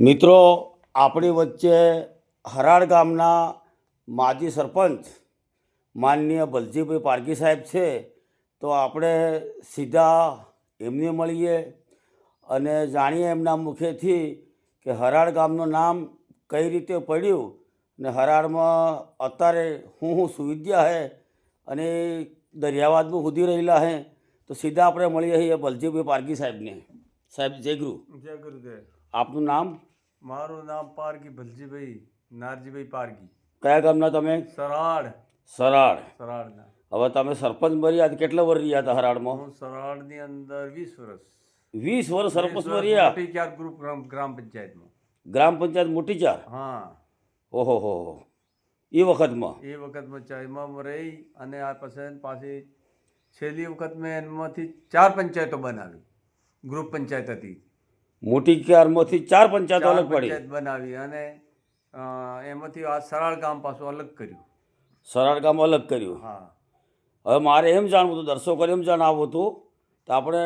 મિત્રો, આપણી વચ્ચે હરાળ ગામના માજી સરપંચ માનનીય બલજીભાઈ પારકી સાહેબ છે. તો આપણે સીધા એમને મળીએ અને જાણીએ એમના મુખેથી કે હરાળ ગામનું નામ કઈ રીતે પડ્યું ને હરાળમાં અત્યારે હું હું સુવિધા હે અને દરિયાવાદમાં સુધી રહેલા હે. તો સીધા આપણે મળીએ છીએ બલજીભાઈ પારકી સાહેબને. સાહેબ, જય ગુરુ. જય ગુરુદેવ. આપનું નામ? મારું નામ પારગી ભલજીભાઈ નારજીભાઈ પારગી કયા ગામના તમે? સરાડ સરાડ સરાડના હવે તમે સરપંચ બન્યા કેટલા વર્ષ રહ્યા હતા હરાડમાં હું સરાડની અંદર વીસ વર્ષ. વીસ વર્ષ સરપંચ રહ્યા મોટી ચાર ગ્રુપ ગ્રામ પંચાયતમાં. ગ્રામ પંચાયત મોટી ચાર હા. ઓહો હો હો. એ વખતમાં? એ વખતમાં ચાઈમાં રહી અને આ પાસે પાછી છેલ્લી વખત મેં એમાંથી ચાર પંચાયતો બનાવી. ગ્રુપ પંચાયત હતી. મોટી કારમાંથી ચાર પંચાયતો અલગ પડી. બનાવી અને એમાંથી આ સરાળ ગામ પાછું અલગ કર્યું. સરાળ ગામ અલગ કર્યું. હા. હવે મારે એમ જાણવું હતું દર્શકોને એમ જણાવવું હતું તો આપણે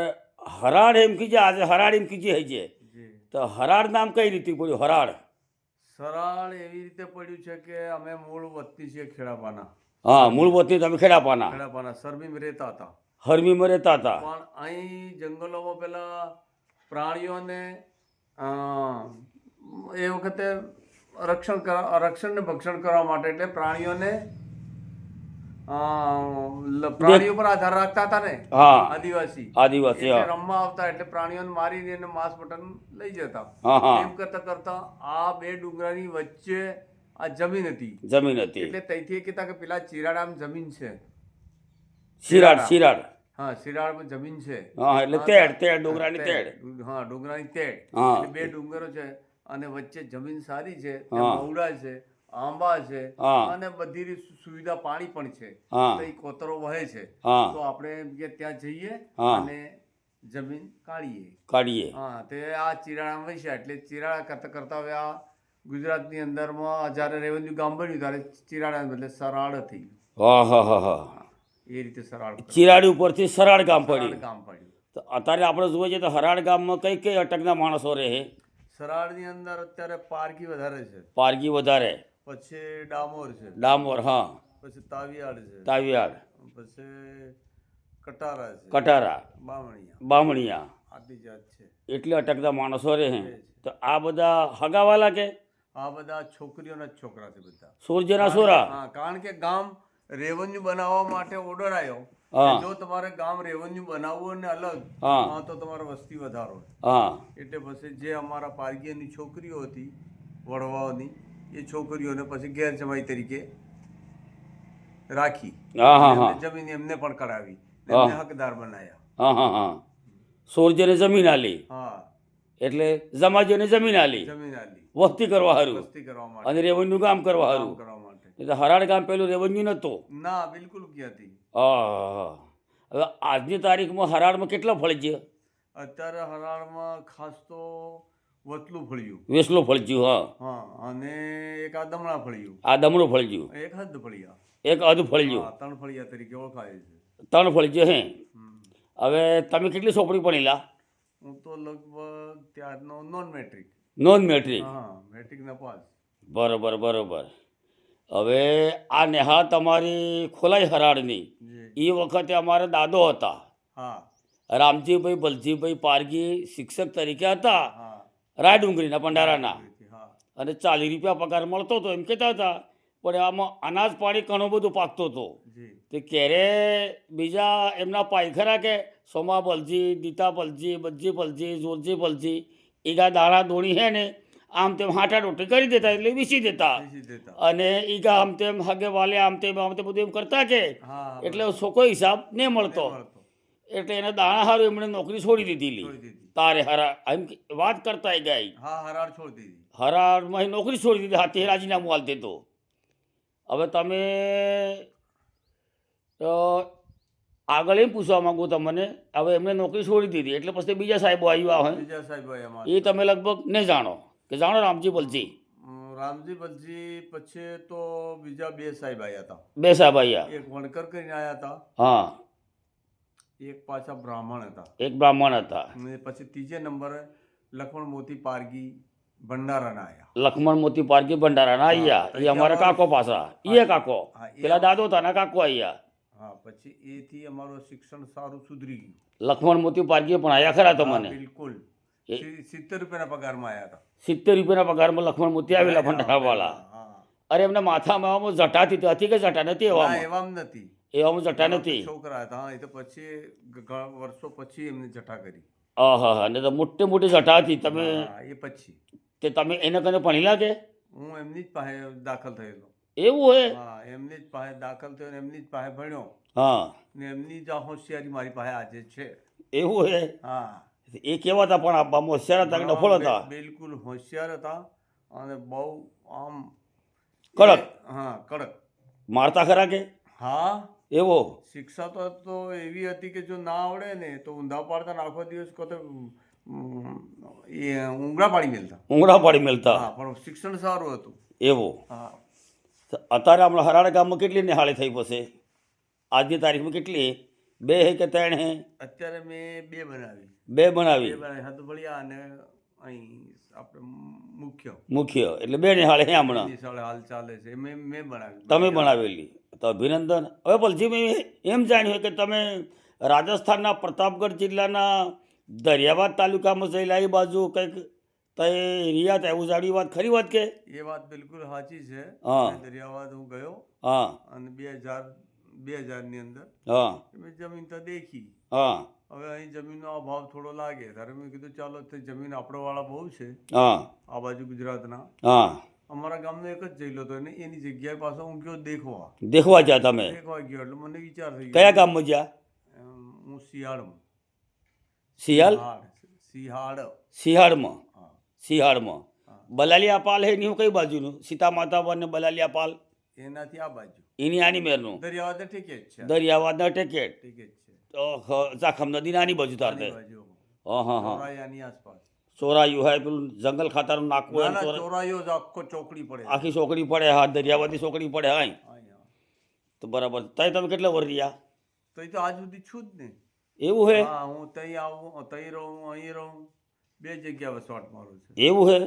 હરાડ એમ કીજે આજે હરાડ એમ કીજે હઈ છે. તો હરાડ નામ કઈ રીતે પડ્યું હરાડ સરાળ એવી રીતે પડ્યું છે કે અમે મૂળ વતની છીએ ખેડાપાના. હા મૂળ વતની તમે ખેડાપાના. ખેડાપાના સરબીમ રહેતા હતા. હરમીમાં રહેતા હતા. પણ અહીં જંગલોમાં પેલા પ્રાણીઓને એ વખતે રક્ષણ રક્ષણ ને ભક્ષણ કરવા માટે એટલે પ્રાણીઓને પ્રાણીઓ પર આધાર રાખતા હતા ને? આદિવાસી. આદિવાસી રમવા આવતા એટલે પ્રાણીઓને મારીને એને માંસ મટન લઈ જતા. એમ કરતા કરતા આ બે ડુંગરાની વચ્ચે આ જમીન હતી. જમીન હતી. એટલે ત્યાંથી એ કહેતા કે પેલા ચિરાડામ જમીન છે. શિરાડ શિરાડ હા શિરાળમાં જમીન છે. હા એટલે તેડ તેડ ડુંગરાની તેડ. હા ડુંગરાની તેડ. એટલે બે ડુંગરો છે અને વચ્ચે જમીન સારી છે. મવડા છે આંબા છે અને બધી સુવિધા પાણી પણ છે. તો એ કોતરો વહે છે. તો આપણે ત્યાં જઈએ અને જમીન કાઢીએ. કાઢીએ. હા તે આ ચિરાણા વસ્યા એટલે ચિરાળા કરતા કરતા હવે આ ગુજરાતની અંદરમાં જ્યારે રેવન્યુ ગામ બન્યું ત્યારે ચિરાળા બદલે સરાળ થઈ હા હા હા. હા. એ રીતે સરાળ. ચિરાડી ઉપરથી સરાળ ગામ પડ્યું. ગામ પડ્યું. તો અત્યારે આપણે જોઈએ છીએ તો હરાળ ગામમાં કઈ કઈ અટકના માણસો રહે? સરાળની અંદર અત્યારે પારકી વધારે છે. પારગી વધારે. પછી ડામોર છે. ડામોર હા. પછી તાવિયાડ છે. તાવિયાડ પછી કટારા છે. કટારા. બામણિયા. બામણિયા. આદિ જાત છે. એટલે અટકતા માણસો રહે તો આ બધા હગાવાલા કે? આ બધા છોકરીઓના છોકરા છે બધા. સૂર્યના સોરા? હા કારણ કે ગામ રેવન્યુ બનાવવા માટે ઓર્ડર આવ્યો જો તમારે ગામ રેવન્યુ બનાવવું ને અલગ હા. તો તમારે વસ્તી વધારો. હા. એટલે પછી જે અમારા પારગીયાની છોકરીઓ હતી વડવાઓની એ છોકરીઓને પછી ગેર જમાઈ તરીકે રાખી. જમીન એમને પણ કરાવી એમને હકદાર બનાવ્યા હા હા હા. સૂર્યને જમીન આલી. હા. એટલે જમાજીને જમીન આલી. જમીન આલી. વસ્તી કરવા સારું વસ્તી કરવા માટે. અને રેવન્યુ કામ કરવા કામ એટલે હરાડ ગામ પેલું રેવન્યુ નહોતું. ના બિલકુલ ક્યાંથી હા હવે આજની તારીખમાં હરાડમાં કેટલા ફળજ્ય અત્યારે હરાળમાં ખાસ તો વતલું ફળ્યું. વેસલું ફળજ્યું હા. હા અને એક આ દમણા ફળ્યું. આ દમણું ફળજ્યું એક હદ ફળિયા. એક અધ ફળજ્યું ત્રણ ફળિયા તરીકે ઓળખાય છે. ત્રણ ફળજ્યું હે. હવે તમે કેટલી સોપડી ભણેલા? હું તો લગભગ ત્યારનો નોન મેટ્રિક નોન મેટ્રિક હા મેટ્રિકના પાસ. બરોબર બરોબર. હવે આ નેહા તમારી ખોલાઈ હરાડની. એ વખતે અમારા દાદો હતા. રામજીભાઈ બલજીભાઈ પારગી શિક્ષક તરીકે હતા. રાયડુંગરીના ભંડારાના. અને ચાલીસ રૂપિયા પગાર મળતો હતો એમ કહેતા હતા. પણ આમાં અનાજ પાણી ઘણું બધું પાકતો હતો. તે ક્યારે બીજા એમના પાયખરા કે સોમા બલજી દીતા બલજી બજ્જી બલજી જોરજી બલજી ઈગા દાણા દોણી હે ને આમ તેમ હાટા રોટી કરી દેતા એટલે વીસી દેતા. દેતા. અને ઈગા આમ તેમ હગે વાલે આમ તેમ આમ તેમ બધું એમ કરતા કે એટલે સોકો હિસાબ નહીં મળતો. એટલે એને દાણા હારું એમણે નોકરી છોડી દીધેલી દીધી. તારે હરા એમ વાત કરતા એ ગાય. હરાર છોડી દીધી. હરારમાં નોકરી છોડી દીધી હાથે રાજીનામું હાલ તો હવે તમે આગળ એમ પૂછવા માંગુ તમને હવે એમને નોકરી છોડી દીધી એટલે પછી બીજા સાહેબો આવ્યા હોય. બીજા સાહેબ એ તમે લગભગ નહીં જાણો. કે જાણો રામજી બલજી રામજી બલજી પછી તો બીજા બે સાહેબ આવ્યા હતા. બે સાહેબ આવ્યા એક વણકર કરીને આવ્યા હતા. હા. એક પાછા બ્રાહ્મણ હતા. એક બ્રાહ્મણ હતા. પછી ત્રીજે નંબરે લખમણ મોતી પારગી ભંડારાના આવ્યા લખમણ મોતી પારકી ભંડારાના આયા. હા, એ અમારા કાકો પાછા. એ કાકો. પેલા દાદો ને કાકો આયા. હા પછી એથી અમારું શિક્ષણ સારું સુધરી ગયું. લખમણ મોતી પારકી પણ આયા ખરા તમને બિલકુલ. સિત્તેર રૂપિયાના પગારમાં આવ્યા હતા. સિત્તેર રૂપિયાના પગારમાં લખમણ મોતી આવેલા ભંડારાવાળા. હા, હા. અરે એમને માથામાં આવામાં જટા હતી તો હતી કે જટા નથી એવા એવામાં નથી. એવામાં જટા નથી. છોકરા હતા એ તો પછી વર્ષો પછી એમને જટા કરી. આહા હા ને તો મોટે મોટી જટા હતી. તમે એ પછી. તે તમે એને કને ભણી લાગે? હું એમની જ પાસે દાખલ થયેલો. એવું હોય? હા એમની જ પાસે દાખલ થયો ને એમની જ પાસે ભણ્યો. હા. ને એમની જ હોશિયારી મારી પાસે આજે છે. એવું હોય? હા. એ કેવા હતા પણ આપવામાં હોશિયાર હતા કે ડફોળ હતા? બિલકુલ હોશિયાર હતા અને બહુ આમ કડક. હા કડક. મારતા ખરા કે? હા. એવો? શિક્ષા તો તો એવી હતી કે જો ના આવડે ને તો ઊંધા પાડતા આખો દિવસ કહો એ ઊંઘડા પાડી મેલતા. ઊંઘળા પાડી મેલતા? હા પણ શિક્ષણ સારું હતું. એવું? હા. અત્યારે હમણાં હરાડા ગામમાં કેટલી નિહાળી થઈ પછી આજની તારીખમાં કેટલી? બે હે કે ત્રણ હે? અત્યારે મેં બે બનાવી. બે બનાવી. બનાવી અને અહીં આપણે મુખ્ય મુખ્ય એટલે બે નિહાળી હે હમણાં. એની હાલ ચાલે છે. મેં મેં બનાવી તમે બનાવેલી. તો અભિનંદન. હવે પલજી મેં એમ જાણ્યું કે તમે રાજસ્થાનના પ્રતાપગઢ જિલ્લાના દરિયાબાદ તાલુકામાં જઈલા એ બાજુ કંઈક તય રિયા હતા એવું જાણ્યું વાત ખરી વાત કે? એ વાત બિલકુલ સાચી છે. હા. મેં દરિયાવાદ હું ગયો. હા. અને બે હજાર બે હજારની અંદર હા. મેં જમીન તો દેખી. હા. હવે અહીં જમીનનો અભાવ થોડો લાગે. ત્યારે મેં કીધું ચાલો તે જમીન આપણોવાળા બહુ છે. હા. આ બાજુ ગુજરાતના. હા. અમારા ગામનો એક જ જઈલો હતો અને એની જગ્યાએ પાછો હું ગયો દેખવા. દેખવા ગયા તમે? દેખવા ગયો એટલે મને વિચાર થઈ કયા ગામમાં ગયા હું શિયાળમાં. સિયાલ શિયાળ શિયાળમાં સિહાડમાં બલાલિયા પાલ હે. એની કઈ બાજુનું? સીતા માતા ને બલાલિયા પાલ એનાથી આ બાજુ. એની આની મેરનું? દરિયાવાદ ઠીક જ છે. દરિયાવાદના ટેકેટ. ઠીક જ છે તો ખ- ઝાખમ નદીના આની બાજુ આની બાજુ હા હા. હા આસપાસ. ચોરાયું હોય પેલું જંગલ ખાતાનું નાખવું હોય ચોરાયો આખો ચોકડી પડે. આખી ચોકડી પડે હા દરિયાવાદી ચોકડી પડે હા. તો બરાબર. તઈ તમે કેટલા વર રહ્યા? તો તો આજ સુધી છું જ ને. એવું હે? હા હું તઈ આવું તઈ રહું અહીં રહું. બે જગ્યા વસવાટ મારું છે. એવું હે?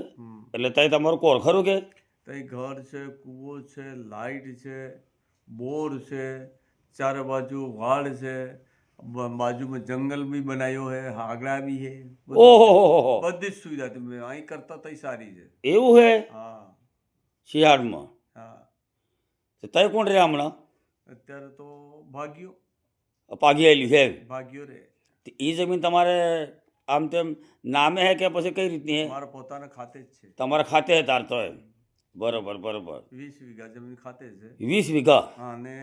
એટલે તઈ તમારું કોર ખરું કે? તઈ ઘર છે કૂવો છે લાઈટ છે બોર છે ચારે બાજુ વાડ છે. બ- બાજુમાં જંગલ બી બનાવ્યો હે હાગડા બી હે ઓહો હો હો હો. બધી જ સુવિધા તમે અહીં કરતા તઈ સારી છે. એવું હે? હા. શિયાળમાં? હા. તો તઈ કોણ રે હમણાં? અત્યારે તો ભાગ્યો. પાઘી આવેલી છે ભાગ્યો રે. એ જમીન તમારે આમ તેમ નામે હે કે પછી કઈ રીતની હે? મારા પોતાના ખાતે જ છે. તમારા ખાતે હે તાર તો બરોબર બરોબર. વીસ વીઘા જમીન ખાતે છે. વીસ વીઘા? હા અને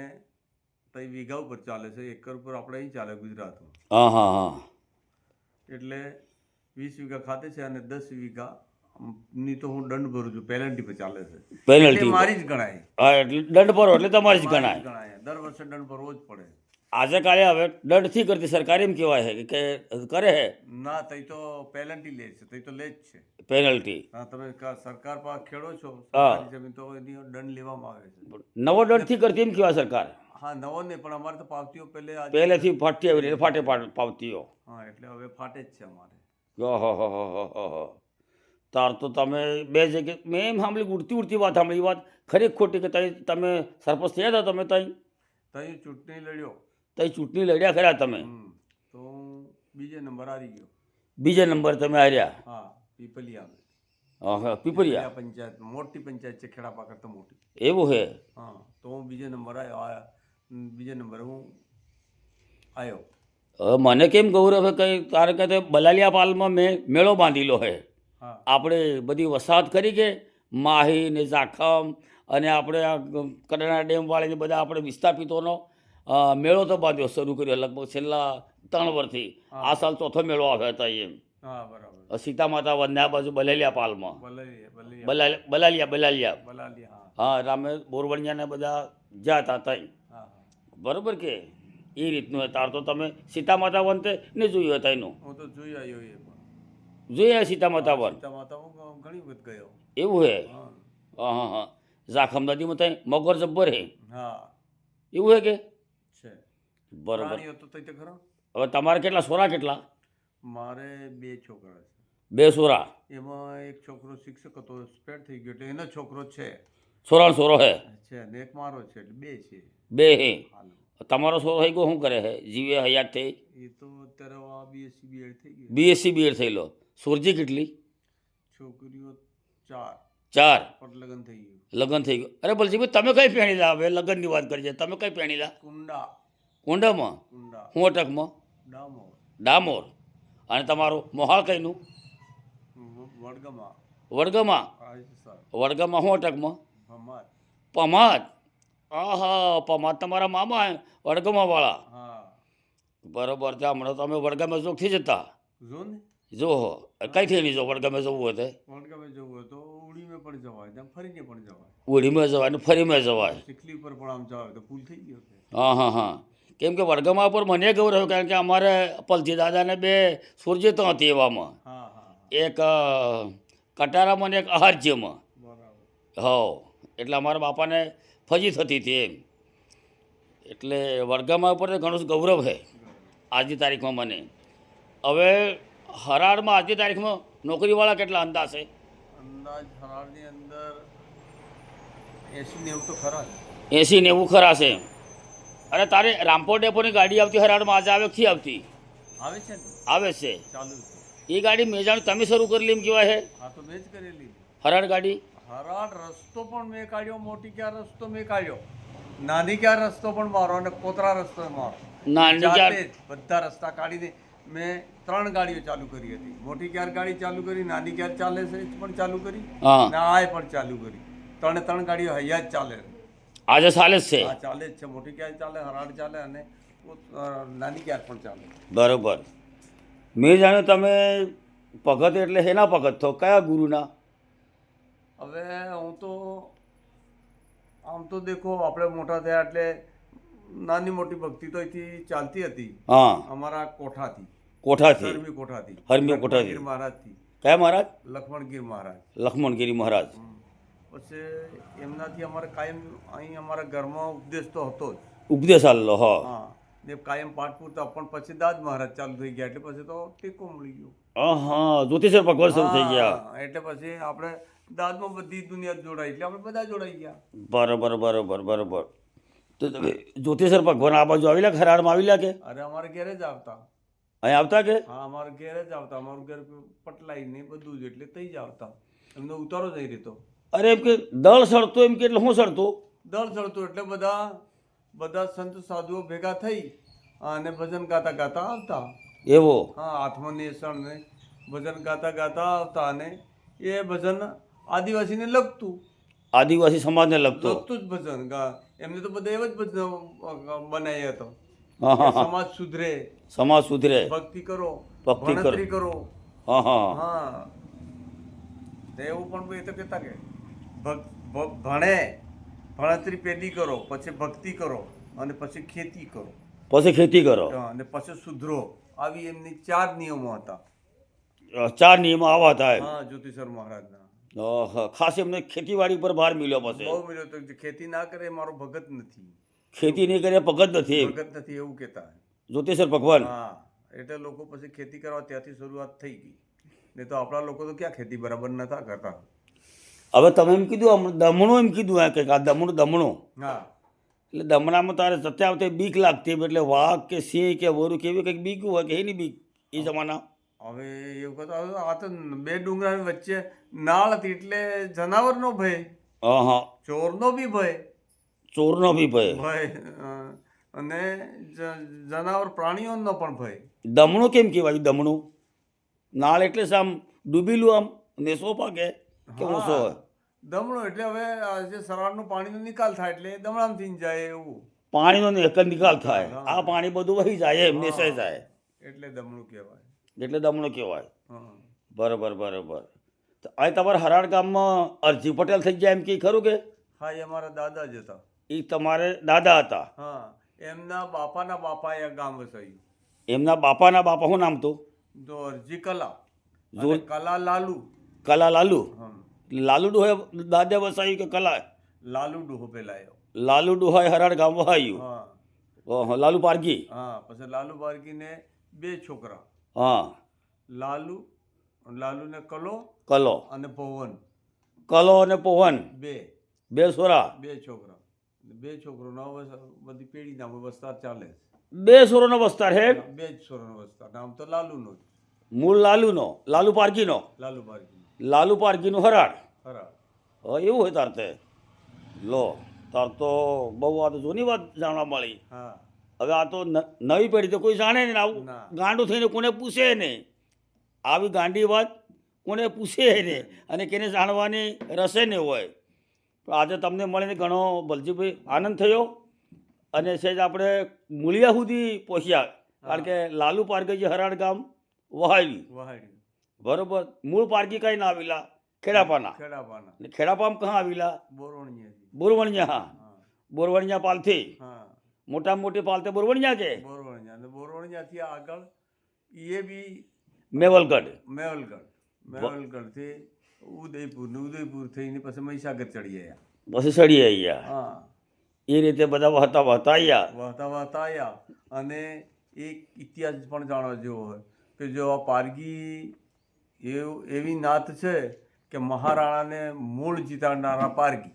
તઈ વીઘા ઉપર ચાલે છે એકર ઉપર આપણે અહીં ચાલે ગુજરાતમાં. હા હા હા. એટલે વીસ વીઘા ખાતે છે અને દસ વીઘા ની તો હું દંડ ભરું છું પેનલ્ટી પર ચાલે છે. પેનલ્ટી મારી જ ગણાય. હા એટલે દંડ ભરો એટલે તમારી જ ગણાય. ગણાય. દર વર્ષે દંડ ભરવો જ પડે. આજે કાલે હવે દંડથી કરતી સરકાર એમ કહેવાય છે કે કરે છે. ના તઈ તો પેનલ્ટી લે છે તઈ તો લે જ છે. પેનલ્ટી હા તમે સરકાર પાસે ખેડો છો. સરકારી જમીન તો એની દંડ લેવામાં આવે છે. નવો દંડથી કરતી એમ કહેવાય સરકાર. હા નવો નહીં પણ અમારે તો પાવતીઓ પહેલે પહેલેથી ફાટી આવી રહી ફાટે પાવતીઓ. હા એટલે હવે ફાટે જ છે અમારે. ઓહો. તાર તો તમે બે જગ્યાએ મેં એમ સાંભળી ઉડતી ઉડતી વાત સાંભળી વાત ખરી ખોટી કે તમે સરપંચ થયા હતા તમે તઈ? તઈ ચૂંટણી લડ્યો. તઈ ચૂંટણી લડ્યા ખરા તમે? તો બીજે નંબર હારી ગયો. બીજા નંબર તમે હાર્યા? હા પીપલિયા પીપરિયા પંચાયત મોટી પંચાયત છે ખેડાપા કરતા મોટી. એવું હે? હા તો હું બીજે નંબર આવ્યો બીજે નંબર હું આવ્યો મને કેમ ગૌરવ હે કંઈ કારણ કે તે બલાલિયા પાલમાં મેં મેળો બાંધેલો હે. આપણે બધી વસાહત કરી કે માહી ને ઝાખમ અને આપણે આ કડાણા ડેમવાળીને બધા આપણે વિસ્થાપિતોનો મેળો તો બાંધ્યો શરૂ કર્યો લગભગ છેલ્લા ત્રણ વર્ષથી. આ સાલ ચોથો મેળો આવ્યો હતો એમ. બરાબર. સીતા માતા વંદના બાજુ બલાલિયા પાલમાં. બલાલી બલાલી બલાલ બલાલિયા બલાલિયા. હા. રામે બોરવણિયાને બધા જતા તઈ બરોબર કે? એ રીતનું તાર તો તમે સીતા માતા વન તે ને જોયું હતા એનું? હું તો જોઈ આવ્યો સીતા માતા વન? માતા હું ઘણી વખત ગયો. એવું હે? હા. હા હા ઝાખમ નદીમાં તઈ મગર જબ્બર હે. હા. એવું હે કે? બરોબર. પ્રાણીઓ તો તઈ તે ખરો? હવે તમારે કેટલા? સોરા કેટલા? મારે બે છોકરા છે. બે સોરા? એમાં એક છોકરો શિક્ષક હતો સ્પેડ થઈ ગયો એટલે એનો છોકરો છે. સોરા સોરો હે? છે ને એક મારો છે એટલે બે છે. બે હે? હાલ. તમારો સોરો થઈ ગયો શું કરે હે? જીવે હયાત થઈ? એ તો અત્યારે બીએસસી બીએડ થઈ ગયો. બીએસસી બીએડ થયેલો સુરજી કેટલી? છોકરીઓ ચાર. ચાર? પણ લગ્ન થઈ ગયું. લગ્ન થઈ ગયું. અરે બલજીભાઈ તમે કઈ પહેણીલા હવે લગ્નની વાત કરી છે તમે કઈ પહેણી લા કુંડા. હું અટકમાં ડામોર. ડામોર. અને તમારું મોહાળ કઈનું વડગમાં. વડગમાં? વડગમાં રાજસ્થાન વડગામાં હું અટકમાં ભમાર પમાદ આહા પમાદ તમારા મામા વડગામાં વાળા હા. બરોબર છે હમણાં તમે વડગામાં ચોકથી જતા. જો હો કઈથી નહીં જો વડગમે જવું હોય તો? વડગામે જવું હોય તો ઉડીમાં પણ જવાય ફરીને પણ જવાય. ઉડીમાં જવાય ને ફરીમાં જવાય. ચીખલી પર પણ આમ જવાય તો પુલ થઈ ગયો હા હા હા. કેમ કે વડગામાં પર મને ગૌરવ કારણ કે અમારે પલજી દાદાને બે સુરજીતો હતી એવામાં. એક કટારામાં ને એક અહાર્યમાં હવ. એટલે અમારા બાપાને ફજી થતી હતી એમ. એટલે વડગામા ઉપર ઘણું ગૌરવ છે આજની તારીખમાં મને. હવે હરાળમાં આજની તારીખમાં નોકરીવાળા કેટલા અંદાજ છે? અંદાજ હરાળની અંદર એસી નેવું તો ખરા એસી એંસી નેવું ખરા છે. અરે તારે રામપોર ડેપોની ગાડી આવતી હરાડમાં આજે આવે નથી આવતી. આવે છે આવે છે. ચાલુ એ ગાડી મેજાણ તમે શરૂ કરી એમ કહેવાય હે. હા તો મેં જ કરેલી હરાડ ગાડી? હરાડ રસ્તો પણ મેં કાઢ્યો મોટી ક્યાં રસ્તો મેં કાઢ્યો? નાની ક્યાં રસ્તો પણ મારો અને કોતરા રસ્તો મારો. નાની ક્યાં? બધા રસ્તા કાઢીને મેં ત્રણ ગાડીઓ ચાલુ કરી હતી. મોટી ક્યાર ગાડી ચાલુ કરી નાની ક્યાર ચાલે છે પણ ચાલુ કરી ના આ પણ ચાલુ કરી. ત્રણે ત્રણ ગાડીઓ હૈયા જ ચાલે. આજે ચાલે જ છે ચાલે જ છે મોટી ક્યાંય ચાલે હરાડ ચાલે અને નાની ક્યાંક પણ ચાલે બરોબર મેં જાણ્યું તમે ભગત એટલે હેના ભગત થો કયા ગુરુના હવે હું તો આમ તો દેખો આપણે મોટા થયા એટલે નાની મોટી ભક્તિ તો અહીંથી ચાલતી હતી હા અમારા કોઠાથી કોઠાથી હરમી કોઠાથી હરમી કોઠાથી. મહારાજથી કયા મહારાજ લક્ષ્મણગીર મહારાજ લખમણગીરી મહારાજ પછી એમનાથી અમારે કાયમ અહીં અમારા ઘરમાં ઉપદેશ તો હતો જ. ઉપદેશ આલ્લો હ. હા. ને કાયમ પાઠ પૂરતા પણ પછી દાદ મહારાજ ચાલુ થઈ ગયા એટલે પછી તો ટેકો મળી ગયો. હા જ્યોતિષર ભગવાન શરૂ થઈ ગયા. એટલે પછી આપણે દાદમાં બધી દુનિયા જોડાઈ એટલે આપણે બધા જોડાઈ ગયા. બરોબર બરોબર બરોબર. તો તમે જ્યોતિષર ભગવાન આ બાજુ આવેલા ખરાડમાં આવેલા કે? અરે અમારે ઘેરે જ આવતા. અહીં આવતા કે? હા અમારે ઘેરે જ આવતા. અમારું ઘેર પટલાઈ ને બધું જ એટલે થઈ જ આવતા. એમનો ઉતારો જઈ રહેતો. અરે એમ કે દળ સળતો એમ કે એટલે હું સળતો? દળ સળતો એટલે બધા બધા સંત સાધુઓ ભેગા થઈ અને ભજન ગાતા ગાતા આવતા. એવો? હા નેસણ ને ભજન ગાતા ગાતા આવતા અને એ ભજન આદિવાસીને લગતું. આદિવાસી સમાજને લગતું? લગતું જ ભજન. એમને તો બધા એવો જ ભજન બનાવ્યા હતો. સમાજ સુધરે સમાજ સુધરે. ભક્તિ કરો ભક્તિ કરો. કરો. હા હા. એવું પણ એ તો કહેતા કે ભણે ભણતરી પેલી કરો પછી ભક્તિ કરો અને પછી ખેતી કરો. પછી ખેતી કરો. અને પછી સુધરો. આવી એમની ચાર નિયમો હતા. ચાર નિયમો આવા થાય. હા જ્યોતિષર મહારાજના. ખાસ એમને ખેતીવાડી પર ભાર મળ્યો પછી. બહુ મળ્યો તો ખેતી ના કરે મારો ભગત નથી. ખેતી નહીં કરે ભગત નથી ભગત નથી એવું કહેતા. જ્યોતિષર ભગવાન. હા એટલે લોકો પછી ખેતી કરવા ત્યાંથી શરૂઆત થઈ ગઈ. નહીં તો આપણા લોકો તો ક્યાં ખેતી બરાબર નતા કરતા. હવે તમે એમ કીધું દમણું એમ કીધું આ કંઈક આ દમણું દમણું. હા. એટલે દમણામાં તારે સત્યા આવતે બીક લાગતી એટલે વાઘ કે સિંહ કે વરુ કેવી કંઈક બીક હોય કે એની બીક એ જમાના હવે એવું કહેતા આ તો બે ડુંગરાની વચ્ચે નાળ હતી એટલે જનાવરનો ભય. હા હા. ચોરનો બી ભય. ચોરનો બી ભય. ભય અને જનાવર પ્રાણીઓનો પણ ભય. દમણું કેમ કહેવાય દમણું? નાળ એટલે આમ ડૂબેલું આમ નેસો પાકે કે ઓછો હોય દમણો એટલે હવે આ જે સરાળનું પાણીનો નિકાલ થાય એટલે દમણામ દમણામાંથી જાય એવું. પાણીનો એક નિકાલ થાય. આ પાણી બધું વહી જાય એમ નેસાઈ જાય. એટલે દમણું કહેવાય. એટલે દમણું કહેવાય. હા. બરોબર બરોબર. તો અહીં તમારા હરાળ ગામમાં અરજી પટેલ થઈ ગયા એમ કે ખરું કે? હા એ અમારા દાદા જ હતા. એ તમારે દાદા હતા? હા એમના બાપાના બાપા એ ગામ વસાયું. એમના બાપાના બાપા શું નામ તો? તો અરજી કલા. કલા લાલુ. કલા લાલુ? હમ લાલુ ડોહે દાદા વસાયું કે કલા લાલુ ડોહો પેલાયો લાલુ ડોહાએ હરાડ ગામ આવ્યું હા. ઓહો લાલુ પારકી હા પછી લાલુ પારકીને બે છોકરા. હા. લાલુ લાલુને કલો કલો. અને પવન. કલો અને પવન. બે. બે છોરા. બે છોકરા. બે છોકરોનો બધી પેઢીના વસ્તાર ચાલે બે છોરોનો વસ્તાર હે? બે જ છોરાનો વસ્તાર. નામ તો લાલુનો મૂળ લાલુનો લાલુ પારકીનો લાલુ બારકી લાલુ પારકીનું હરાડ હવે એવું હોય તાર તે. લો તાર તો બહુ આ તો જૂની વાત જાણવા મળી. હવે આ તો નવી પેઢી તો કોઈ જાણે નહીં આવું ગાંડું થઈને કોને પૂછે નહીં. આવી ગાંડી વાત કોને પૂછે નહીં અને કેને જાણવાની રસે નહીં હોય. તો આજે તમને મળીને ઘણો બલજીભાઈ આનંદ થયો અને સહેજ આપણે મૂળિયા સુધી પહોંચ્યા. કારણ કે લાલુ પારગજી હરાડ ગામ વહાવી. વહાડી બરોબર? મૂળ પારગી કઈ ના આવેલા? ખેડાપાના. ખેડાપાના. ને ખેડાપામ કહા આવેલા? બોરવણીયાથી. બોરવણિયા હા. બોરવણિયા પાલથી. હા. મોટા પાલતે બોરવણિયા કે બોરવણિયા. અને બોરવણીયાથી આગળ એ બી મેવલગઢ. મેવલગઢ. મેવલગઢથી ઉદયપુર ને ઉદયપુર થઈને પછી મહીસાગર ચડી આવ્યા પછી ચડી આવ્યા હા. એ રીતે બધા વહતા વહતા આવ્યા વહતા વહતા આવ્યા અને એક ઇતિહાસ પણ જાણવા જેવો હોય કે જો આ પારગી એવું એવી નાત છે કે મહારાણાને મૂળ જીતાડનારા પારગી.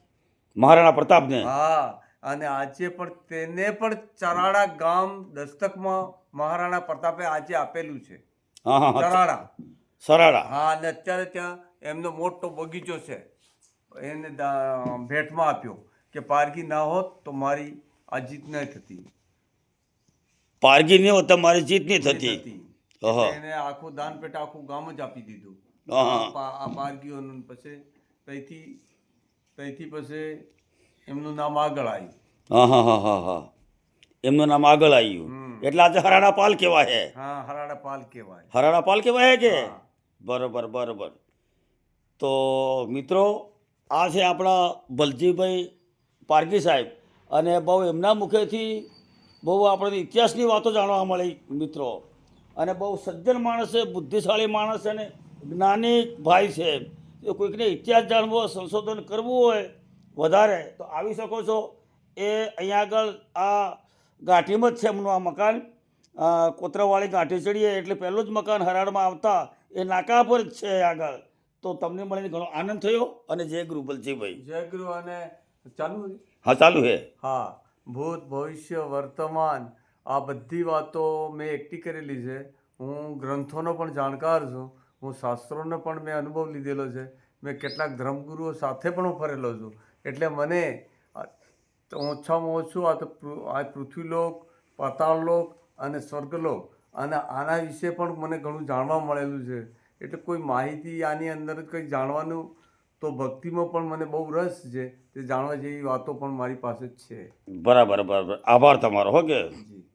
મહારાણા પ્રતાપને? હા અને આજે પણ તેને પણ ચરાડા ગામ દસ્તકમાં મહારાણા પ્રતાપે આજે આપેલું છે. ચરાડા સરાડા. હા અને અત્યારે ત્યાં એમનો મોટો બગીચો છે. એને ભેટમાં આપ્યો કે પારગી ના હોત તો મારી આ જીત નહીં થતી. પારગી નહીં હોત તો મારી જીત નહીં થતી. એને આખું દાન પેટ આખું ગામ જ આપી દીધું. આ પારગીઓનું પછી ત્યાંથી ત્યાંથી પછી એમનું નામ આગળ આવ્યું હા હા હા હા હા એમનું નામ આગળ આવ્યું. એટલે આજે હરાડા પાલ કહેવાય હે. હા હરાડા પાલ કહેવાય. હરાડા પાલ કહેવાય હે કે? બરોબર બરોબર. તો મિત્રો આ છે આપણા બલજીભાઈ પારગી સાહેબ. અને બહુ એમના મુખેથી બહુ આપણે ઇતિહાસની વાતો જાણવા મળી મિત્રો. અને બહુ સજ્જન માણસ છે બુદ્ધિશાળી માણસ અને જ્ઞાની ભાઈ છે. જો કોઈકને ઇતિહાસ જાણવો સંશોધન કરવું હોય વધારે તો આવી શકો છો. એ અહીંયા આગળ આ ગાંઠીમાં જ છે એમનું આ મકાન. કોતરાવાળી ગાંઠી ચડીએ એટલે પહેલું જ મકાન હરાડમાં આવતા એ નાકા પર જ છે આગળ. તો તમને મળીને ઘણો આનંદ થયો અને જય ગુરુ બલજીભાઈ. જય ગુરુ અને ચાલુ હા ચાલુ હે હા ભૂત ભવિષ્ય વર્તમાન આ બધી વાતો મેં એકઠી કરેલી છે. હું ગ્રંથોનો પણ જાણકાર છું. હું શાસ્ત્રોનો પણ મેં અનુભવ લીધેલો છે. મેં કેટલાક ધર્મગુરુઓ સાથે પણ હું ફરેલો છું. એટલે મને તો ઓછામાં ઓછું આ તો આ પૃથ્વીલોક પાતાળલોક અને સ્વર્ગલોક અને આના વિશે પણ મને ઘણું જાણવા મળેલું છે. એટલે કોઈ માહિતી આની અંદર જ કંઈ જાણવાનું તો ભક્તિમાં પણ મને બહુ રસ છે. તે જાણવા જેવી વાતો પણ મારી પાસે જ છે. બરાબર બરાબર. આભાર તમારો હો કે? જી.